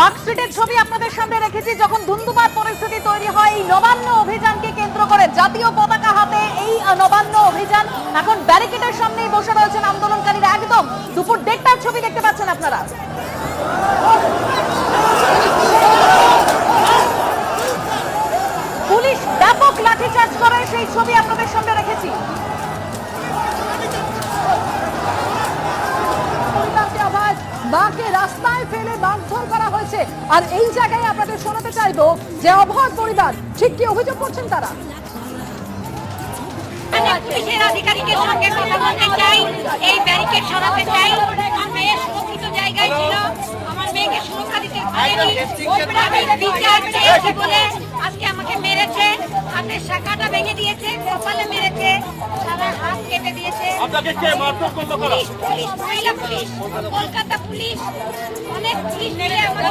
পার্কস্ট্রিটের ছবি আপনাদের সামনে রেখেছি। যখন ধুন্ধুমার পরিস্থিতি তৈরি হয়, এই নবান্ন অভিযানকে কেন্দ্র করে জাতীয় পতাকা হাতে এই নবান্ন অভিযান। এখন ব্যারিকেডের সামনেই বসে রয়েছেন আন্দোলনকারীরা। একদম দুপুর দেড়টার ছবি দেখতে পাচ্ছেন আপনারা। পুলিশ ব্যাপক লাঠিচার্জ করে সেই ছবি আপনাদের সামনে মাকে রাস্তায় ফেলে মারধর করা হয়েছে। আর এই জায়গায় আপনাদের শোনাতে চাইব যে অভয় পরিবার, ঠিক কি অভিযোগ করছেন তারা? এই জায়গায় আজকে আমাকে মেরেছে, হাতের শাখাটা ভেঙে দিয়েছে, কপালে মেরেছে, সারা কেটে দিয়েছে। পুলিশ পুলিশ মহিলা পুলিশ। কলকাতা পুলিশ অনেক পুলিশ মিলে